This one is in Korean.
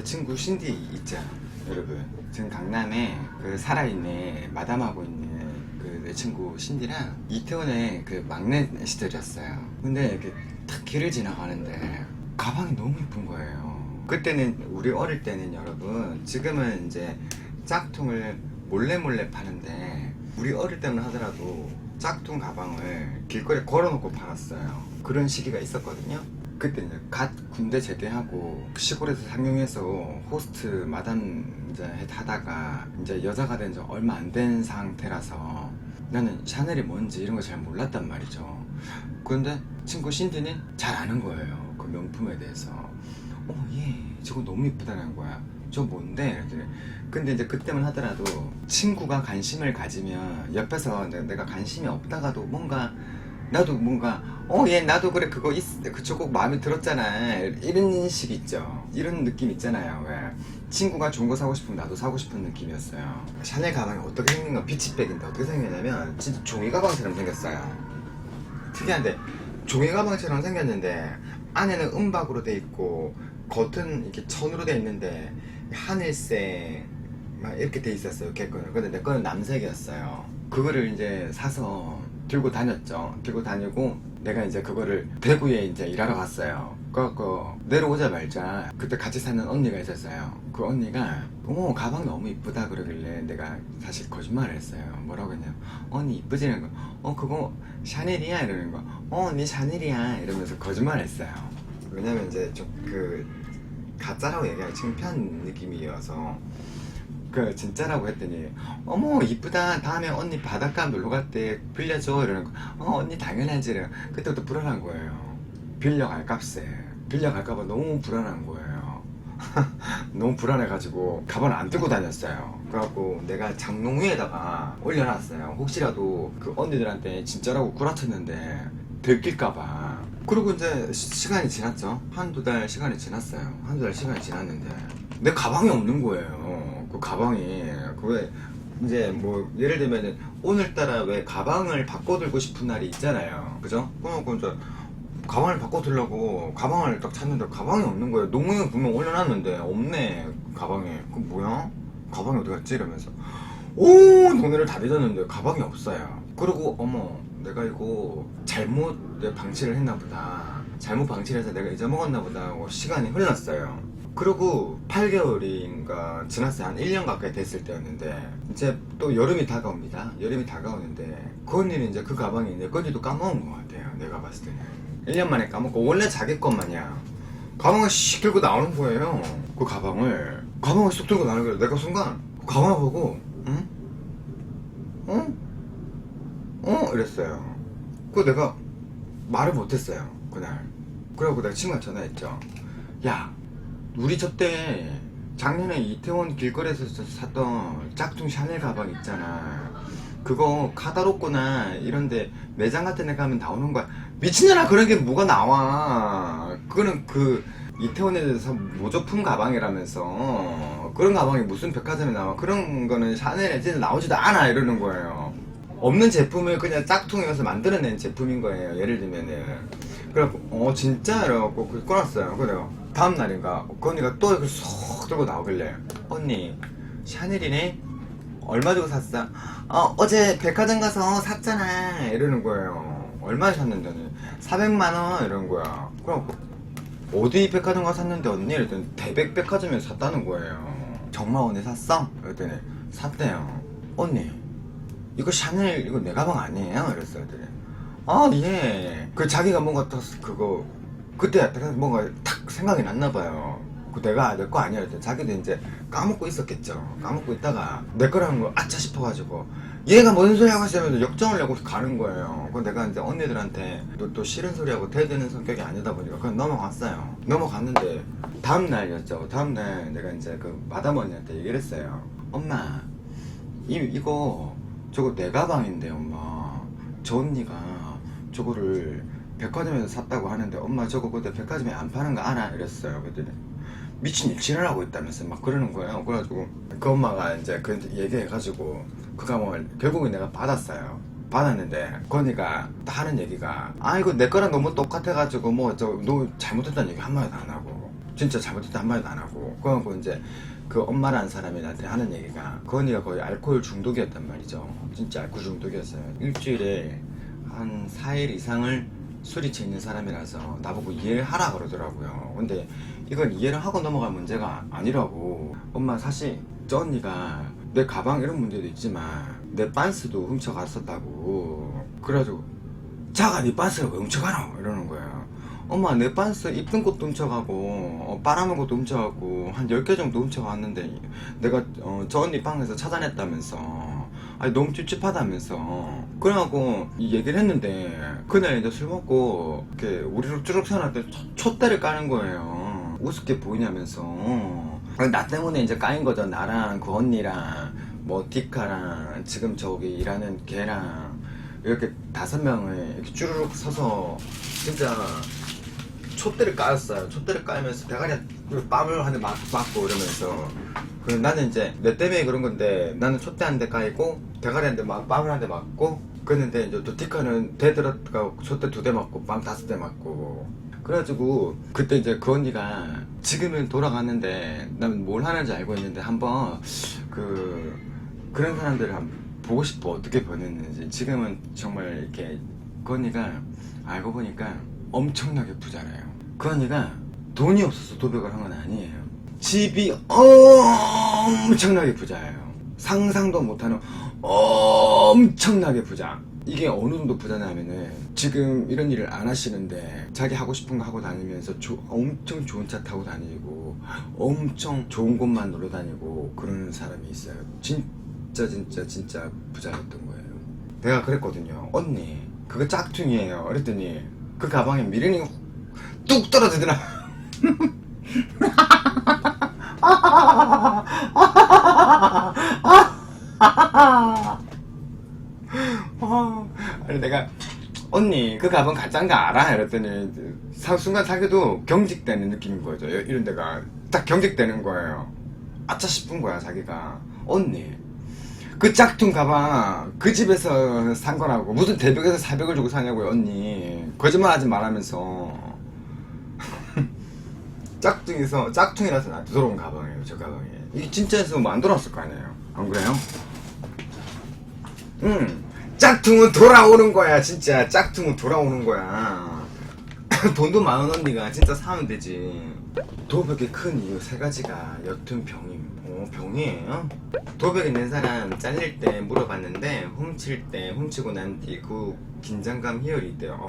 제 친구 신디 있죠. 여러분 지금 강남에 그 살아있는 마담하고 있는 그 내 친구 신디랑 이태원의 그 막내 시절이었어요. 근데 이렇게 탁 길을 지나가는데 가방이 너무 예쁜 거예요. 그때는 우리 어릴 때는 여러분 지금은 이제 짝퉁을 몰래 몰래 파는데 우리 어릴 때만 하더라도 짝퉁 가방을 길거리에 걸어놓고 팔았어요. 그런 시기가 있었거든요 그때 이제 갓 군대 제대하고 시골에서 상용해서 호스트 마담 이제 하다가 이제 여자가 된 지 얼마 안 된 상태라서 나는 샤넬이 뭔지 이런 거 잘 몰랐단 말이죠. 그런데 친구 신디는 잘 아는 거예요. 그 명품에 대해서. 어, 예, 저거 너무 이쁘다는 거야. 저 뭔데? 이랬더니 근데 이제 그때만 하더라도 친구가 관심을 가지면 옆에서 내- 내가 관심이 없다가도 뭔가 나도 뭔가 어 얘 나도 그래 그거 있 그저 꼭 마음에 들었잖아. 이런 인식 있죠. 이런 느낌 있잖아요. 왜 친구가 좋은 거 사고 싶으면 나도 사고 싶은 느낌이었어요. 샤넬 가방이 어떻게 생긴 건 피치백인데 어떻게 생겼냐면 진짜 종이 가방처럼 생겼어요. 특이한데 종이 가방처럼 생겼는데 안에는 은박으로 돼 있고 겉은 이렇게 천으로 돼 있는데 하늘색 막 이렇게 돼 있었어요 걔 거는. 근데 내 거는 남색이었어요. 그거를 이제 사서 들고 다녔죠. 들고 다니고 내가 이제 그거를 대구에 이제 일하러 갔어요. 그래갖고 내려오자마자. 그때 같이 사는 언니가 있었어요. 그 언니가 어머 가방 너무 이쁘다 그러길래 내가 사실 거짓말을 했어요. 뭐라고 했냐면 언니 이쁘지는 거 어 그거 샤넬이야? 이러는 거 어 언니 샤넬이야. 이러면서 거짓말을 했어요. 왜냐면 이제 좀 그 가짜라고 얘기하기 창피한 느낌이어서 그 진짜라고 했더니 어머 이쁘다. 다음에 언니 바닷가 놀러 갈 때 빌려줘. 이러는 거어 언니 당연하지. 그때부터 불안한 거예요. 빌려갈 값에. 빌려갈까봐 너무 불안한 거예요. 너무 불안해가지고 가방을 안 들고 다녔어요. 그래갖고 내가 장롱 위에다가 올려놨어요. 혹시라도 그 언니들한테 진짜라고 구라쳤는데 들킬까봐. 그리고 이제 시- 시간이 지났죠. 한두 달 시간이 지났어요. 한두 달 시간이 지났는데. 내 가방이 없는 거예요 그 가방이 그왜 이제 뭐 예를 들면은 오늘따라 왜 가방을 바꿔 들고 싶은 날이 있잖아요. 그죠? 그래갖고 이제 가방을 바꿔 들려고 가방을 딱 찾는데 가방이 없는 거예요. 농구에 분명 올려놨는데 없네 가방에. 그 뭐야? 가방이 어디 갔지? 이러면서. 온 동네를 다 뒤졌는데 가방이 없어요. 그리고 어머 내가 이거 잘못 방치를 했나 보다. 잘못 방치를 해서 내가 잊어먹었나 보다 하고 시간이 흘렀어요 그리고 8개월인가 지났어요. 한 1년 가까이 됐을 때였는데 이제 또 여름이 다가옵니다. 여름이 다가오는데 그 언니는 이제 그 가방이 내 건지도 까먹은 것 같아요. 내가 봤을 때는. 1년 만에 까먹고 원래 자기 것마냥 가방을 씩 들고 나오는 거예요. 그 가방을. 가방을 쏙 들고 나오는 거예요. 내가 순간 그 가방을 보고 응? 어? 어? 이랬어요. 그 내가 말을 못했어요 그날. 그래갖고 내가 친구한테 전화했죠 야 우리 저때 작년에 이태원 길거리에서 저 샀던 짝퉁 샤넬 가방 있잖아. 그거 카다로코나 이런데 매장 같은 데 가면 나오는 거야. 미친년아 그런 게 뭐가 나와? 그거는 그 이태원에서 모조품 가방이라면서 그런 가방이 무슨 백화점에 나와? 그런 거는 샤넬에 진짜 나오지도 않아 이러는 거예요. 없는 제품을 그냥 짝퉁이어서 만들어낸 제품인 거예요 예를 들면은. 그래갖고 어 진짜 이래갖고 그 꺼놨어요. 그래요 다음 날인가 그 언니가 또 이렇게 쏙 들고 나오길래 언니 샤넬이네 얼마 주고 샀어? 어 어제 백화점 가서 샀잖아 이러는 거예요 얼마에 샀는데는 400만 원 이러는 거야 그래갖고 어디 백화점 가서 샀는데 언니 이랬더니 대백 백화점에서 샀다는 거예요 정말 언니 샀어? 그랬더니 샀대요 언니 이거 샤넬 이거 내 가방 아니에요? 이랬어요. 그랬더니 아 예. 그 자기가 뭔가 또 그거 그때 뭔가 탁 생각이 났나 봐요. 그 내가 내 거 아니야. 자기도 이제 까먹고 있었겠죠. 까먹고 있다가 내 거라는 걸 아차 싶어가지고 얘가 뭔 소리 하고 있으면서 역정을 내고 가는 거예요. 그 내가 이제 언니들한테 또, 또 싫은 소리하고 대드는 성격이 아니다 보니까 그냥 넘어갔어요. 넘어갔는데 다음 날이었죠. 다음 날 내가 이제 그 마담 언니한테 얘기를 했어요. 엄마 이, 이거 저거 내 가방인데 엄마 저 언니가 저거를 백화점에서 샀다고 하는데 엄마 저거 근데 백화점에 안 파는 거 알아? 이랬어요. 그랬더니 미친 일진을 하고 있다면서 막 그러는 거예요. 그래가지고 그 엄마가 이제 그 얘기해가지고 그 가방을 결국은 내가 받았어요. 받았는데 그 언니가 하는 얘기가 아 이거 내 거랑 너무 똑같아가지고 뭐 저 너 잘못했다는 얘기 한마디도 안 하고 진짜 잘못했다 한마디도 안 하고 그러고 이제 그 엄마라는 사람이 나한테 하는 얘기가 그 언니가 거의 알코올 중독이었단 말이죠. 진짜 알코올 중독이었어요. 일주일에 한 4일 이상을 취해 있는 사람이라서 나보고 이해를 하라 그러더라고요. 근데 이건 이해를 하고 넘어갈 문제가 아니라고. 엄마 사실 저 언니가 내 가방 이런 문제도 있지만 내 빤스도 훔쳐갔었다고. 그래가지고 자가 네 빤스를 왜 훔쳐가노? 이러는 거예요. 엄마 내 빤스 입던 것도 훔쳐가고 어, 빨아먹은 것도 훔쳐가고 한 10개 정도 훔쳐갔는데 내가 어, 저 언니 방에서 찾아냈다면서 아니 너무 찝찝하다면서. 그래갖고 이 얘기를 했는데 그날 이제 술 먹고 이렇게 우리를 쭈룩 세워놨더니 첫- 촛대를 까는 거예요. 우습게 보이냐면서. 나 때문에 이제 까인 거죠. 나랑 그 언니랑 뭐 디카랑 지금 저기 일하는 걔랑 이렇게 다섯 명을 이렇게 쭈르륵 서서 진짜 촛대를 까였어요. 촛대를 까면서 대가리 뺨을 한대 맞고 이러면서. 그 나는 이제 내 때문에 그런 건데 나는 촛대 한 대 까이고 대가리 한 대막 뺨을 한 대 맞고 그랬는데 이제 또 디카는 대들어가 촛대 두 대 맞고 뺨 다섯 대 맞고. 그래가지고 그때 이제 그 언니가 지금은 돌아갔는데 난 뭘 하는지 알고 있는데 한번 그 그런 사람들을 한번 보고 싶어. 어떻게 변했는지. 지금은 정말 이렇게 그 언니가 알고 보니까 엄청나게 부자래요. 그 언니가 돈이 없어서 도벽을 한 건 아니에요. 집이 엄청나게 부자예요 상상도 못하는 엄청나게 부자. 이게 어느 정도 부자냐면은 지금 이런 일을 안 하시는데 자기 하고 싶은 거 하고 다니면서 조- 엄청 좋은 차 타고 다니고 엄청 좋은 곳만 놀러 다니고 그러는 사람이 있어요. 진짜 진짜 진짜 부자였던 거예요. 내가 그랬거든요. 언니 그거 짝퉁이에요. 그랬더니 그 가방에 미련이 뚝 떨어지더라 어, 아니 내가 언니 그 가방 거 알아? 이랬더니 사- 순간 자기도 경직되는 느낌인 거죠. 이- 이런 데가 딱 경직되는 거예요. 아차 싶은 거야 자기가. 언니 그 짝퉁 가방 그 집에서 산 거라고. 무슨 대벽에서 400을 주고 사냐고요 언니. 거짓말 하지 말하면서 짝퉁에서 짝퉁이라서 나한테 들어온 가방이에요 저 가방이 이게 진짜에서 뭐안 돌아왔을 거 아니에요. 안 그래요? 응 짝퉁은 돌아오는 거야 진짜. 짝퉁은 돌아오는 거야. 돈도 많은 언니가 진짜 사면 되지. 도벽이 큰 이유 세 가지가 옅은 병임 어 병이에요? 도벽 있는 사람 잘릴 때 물어봤는데 훔칠 때 훔치고 난 뒤 그 긴장감 희열이 있대요. 어...